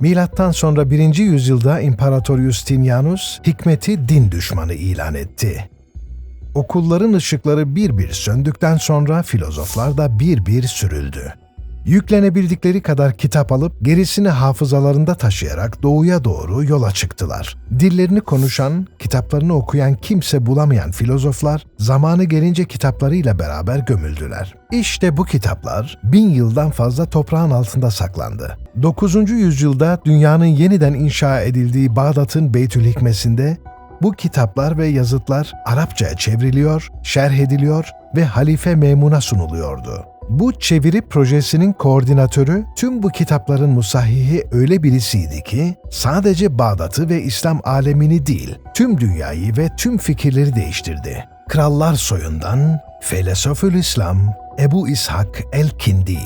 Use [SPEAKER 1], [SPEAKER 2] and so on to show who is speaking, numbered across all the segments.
[SPEAKER 1] Milattan sonra 1. yüzyılda İmparator Justinianus hikmeti din düşmanı ilan etti. Okulların ışıkları bir bir söndükten sonra filozoflar da bir bir sürüldü. Yüklenebildikleri kadar kitap alıp gerisini hafızalarında taşıyarak doğuya doğru yola çıktılar. Dillerini konuşan, kitaplarını okuyan kimse bulamayan filozoflar zamanı gelince kitaplarıyla beraber gömüldüler. İşte bu kitaplar bin yıldan fazla toprağın altında saklandı. 9. yüzyılda dünyanın yeniden inşa edildiği Bağdat'ın Beytül Hikmesi'nde bu kitaplar ve yazıtlar Arapçaya çevriliyor, şerh ediliyor ve Halife Memun'a sunuluyordu. Bu çeviri projesinin koordinatörü tüm bu kitapların musahihi öyle birisiydi ki sadece Bağdat'ı ve İslam alemini değil, tüm dünyayı ve tüm fikirleri değiştirdi. Krallar soyundan Felsefü'l İslam Ebu İshak el-Kindi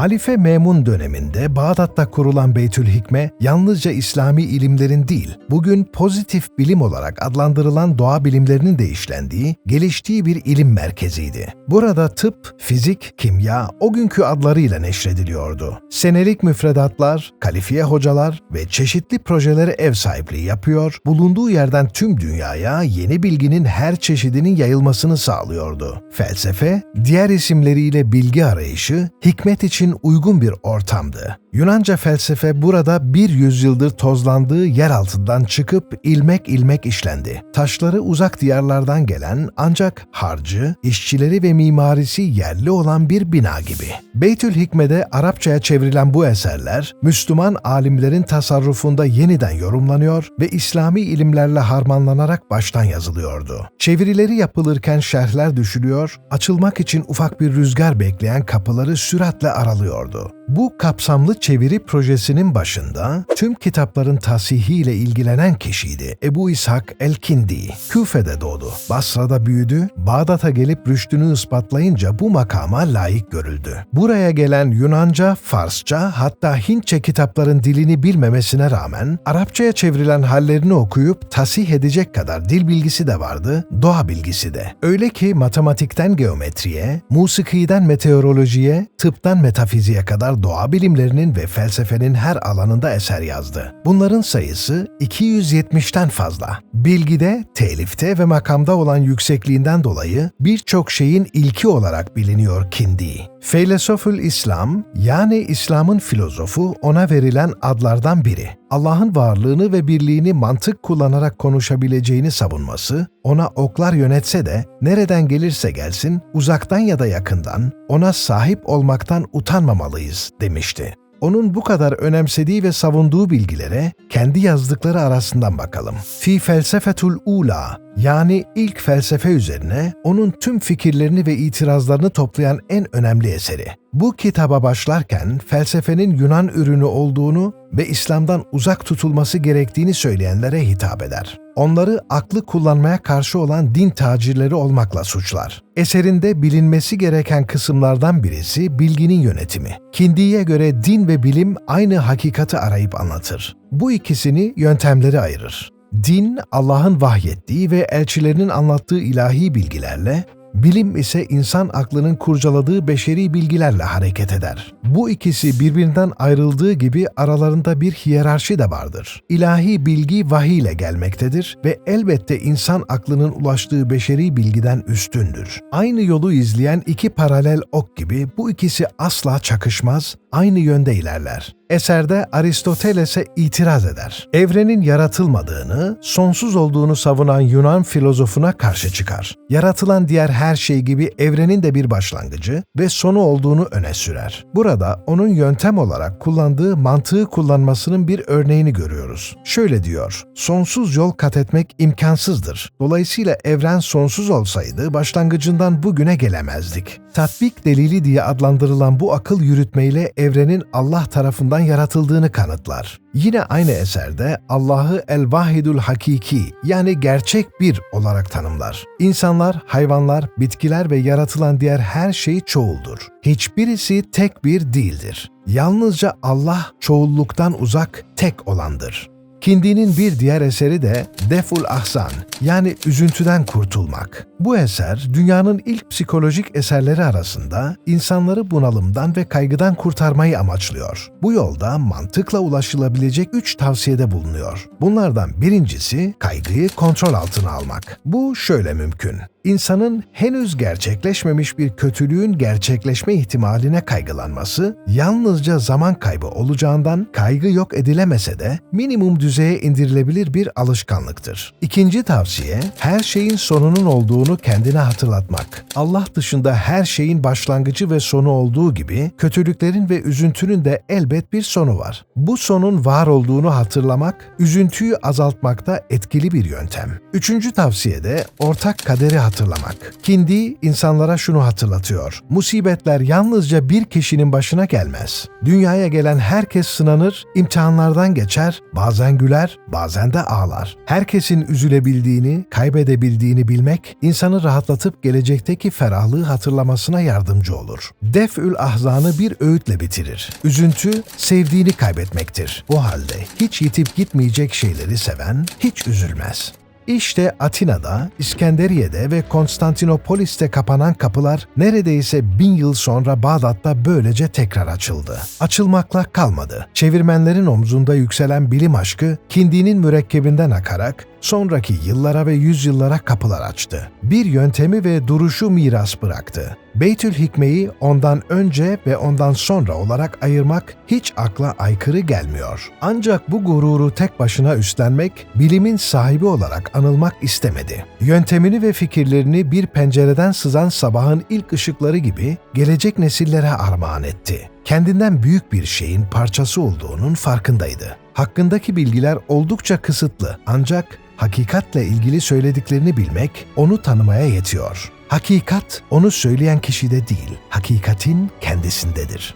[SPEAKER 1] Halife Memun döneminde Bağdat'ta kurulan Beytül Hikme yalnızca İslami ilimlerin değil, bugün pozitif bilim olarak adlandırılan doğa bilimlerinin de işlendiği, geliştiği bir ilim merkeziydi. Burada tıp, fizik, kimya o günkü adlarıyla neşrediliyordu. Senelik müfredatlar, kalifiye hocalar ve çeşitli projelere ev sahipliği yapıyor, bulunduğu yerden tüm dünyaya yeni bilginin her çeşidinin yayılmasını sağlıyordu. Felsefe, diğer isimleriyle bilgi arayışı, hikmet için uygun bir ortamdı. Yunanca felsefe burada bir yüzyıldır tozlandığı yer altından çıkıp ilmek ilmek işlendi. Taşları uzak diyarlardan gelen ancak harcı, işçileri ve mimarisi yerli olan bir bina gibi. Beytül Hikme'de Arapçaya çevrilen bu eserler, Müslüman alimlerin tasarrufunda yeniden yorumlanıyor ve İslami ilimlerle harmanlanarak baştan yazılıyordu. Çevirileri yapılırken şerhler düşülüyor, açılmak için ufak bir rüzgar bekleyen kapıları süratle aralıyordu. Bu kapsamlı çeviri projesinin başında tüm kitapların tasihiyle ilgilenen kişiydi Ebu İshak el-Kindi. Küfe'de doğdu, Basra'da büyüdü, Bağdat'a gelip rüştünü ispatlayınca bu makama layık görüldü. Buraya gelen Yunanca, Farsça hatta Hintçe kitapların dilini bilmemesine rağmen Arapçaya çevrilen hallerini okuyup tasih edecek kadar dil bilgisi de vardı, doğa bilgisi de. Öyle ki matematikten geometriye, musikiden meteorolojiye, tıptan metafiziğe kadar doğa bilimlerinin ve felsefenin her alanında eser yazdı. Bunların sayısı 270'ten fazla. Bilgide, telifte ve makamda olan yüksekliğinden dolayı birçok şeyin ilki olarak biliniyor Kindi. Feylesofül İslam yani İslam'ın filozofu ona verilen adlardan biri. Allah'ın varlığını ve birliğini mantık kullanarak konuşabileceğini savunması, ona oklar yönetse de nereden gelirse gelsin, uzaktan ya da yakından ona sahip olmaktan utanmamalıyız demişti. Onun bu kadar önemsediği ve savunduğu bilgilere kendi yazdıkları arasından bakalım. Fi felsefetul ula yani ilk felsefe üzerine onun tüm fikirlerini ve itirazlarını toplayan en önemli eseri. Bu kitaba başlarken felsefenin Yunan ürünü olduğunu ve İslam'dan uzak tutulması gerektiğini söyleyenlere hitap eder. Onları aklı kullanmaya karşı olan din tacirleri olmakla suçlar. Eserinde bilinmesi gereken kısımlardan birisi bilginin yönetimi. Kindi'ye göre din ve bilim aynı hakikati arayıp anlatır. Bu ikisini yöntemleri ayırır. Din, Allah'ın vahyettiği ve elçilerinin anlattığı ilahi bilgilerle, bilim ise insan aklının kurcaladığı beşeri bilgilerle hareket eder. Bu ikisi birbirinden ayrıldığı gibi aralarında bir hiyerarşi de vardır. İlahi bilgi vahiy ile gelmektedir ve elbette insan aklının ulaştığı beşeri bilgiden üstündür. Aynı yolu izleyen iki paralel ok gibi bu ikisi asla çakışmaz, aynı yönde ilerler. Eserde Aristoteles'e itiraz eder. Evrenin yaratılmadığını, sonsuz olduğunu savunan Yunan filozofuna karşı çıkar. Yaratılan diğer her şey gibi evrenin de bir başlangıcı ve sonu olduğunu öne sürer. Burada onun yöntem olarak kullandığı mantığı kullanmasının bir örneğini görüyoruz. Şöyle diyor, sonsuz yol kat etmek imkansızdır. Dolayısıyla evren sonsuz olsaydı başlangıcından bugüne gelemezdik. Tatbik delili diye adlandırılan bu akıl yürütmeyle evrenin Allah tarafından yaratıldığını kanıtlar. Yine aynı eserde Allah'ı El-Vahidul Hakiki yani gerçek bir olarak tanımlar. İnsanlar, hayvanlar, bitkiler ve yaratılan diğer her şey çoğuldur. Hiçbirisi tek bir değildir. Yalnızca Allah çoğulluktan uzak tek olandır. Kindi'nin bir diğer eseri de Deful Ahzan yani üzüntüden kurtulmak. Bu eser dünyanın ilk psikolojik eserleri arasında insanları bunalımdan ve kaygıdan kurtarmayı amaçlıyor. Bu yolda mantıkla ulaşılabilecek üç tavsiyede bulunuyor. Bunlardan birincisi kaygıyı kontrol altına almak. Bu şöyle mümkün. İnsanın henüz gerçekleşmemiş bir kötülüğün gerçekleşme ihtimaline kaygılanması, yalnızca zaman kaybı olacağından kaygı yok edilemese de minimum düzeye indirilebilir bir alışkanlıktır. İkinci tavsiye, her şeyin sonunun olduğunu kendine hatırlatmak. Allah dışında her şeyin başlangıcı ve sonu olduğu gibi, kötülüklerin ve üzüntünün de elbet bir sonu var. Bu sonun var olduğunu hatırlamak, üzüntüyü azaltmakta etkili bir yöntem. Üçüncü tavsiyede ortak kaderi hatırlamak. Kindi insanlara şunu hatırlatıyor. Musibetler yalnızca bir kişinin başına gelmez. Dünyaya gelen herkes sınanır, imtihanlardan geçer, bazen güler, bazen de ağlar. Herkesin üzülebildiğini, kaybedebildiğini bilmek, insanı rahatlatıp gelecekteki ferahlığı hatırlamasına yardımcı olur. Def'ül ahzanı bir öğütle bitirir. Üzüntü, sevdiğini kaybetmektir. O halde hiç yitip gitmeyecek şeyleri seven, hiç üzülmez. İşte Atina'da, İskenderiye'de ve Konstantinopolis'te kapanan kapılar neredeyse bin yıl sonra Bağdat'ta böylece tekrar açıldı. Açılmakla kalmadı. Çevirmenlerin omzunda yükselen bilim aşkı, Kindi'nin mürekkebinden akarak sonraki yıllara ve yüzyıllara kapılar açtı. Bir yöntemi ve duruşu miras bıraktı. Beytül Hikme'yi ondan önce ve ondan sonra olarak ayırmak hiç akla aykırı gelmiyor. Ancak bu gururu tek başına üstlenmek, bilimin sahibi olarak anılmak istemedi. Yöntemini ve fikirlerini bir pencereden sızan sabahın ilk ışıkları gibi gelecek nesillere armağan etti. Kendinden büyük bir şeyin parçası olduğunun farkındaydı. Hakkındaki bilgiler oldukça kısıtlı ancak hakikatle ilgili söylediklerini bilmek onu tanımaya yetiyor. Hakikat onu söyleyen kişide değil, hakikatin kendisindedir.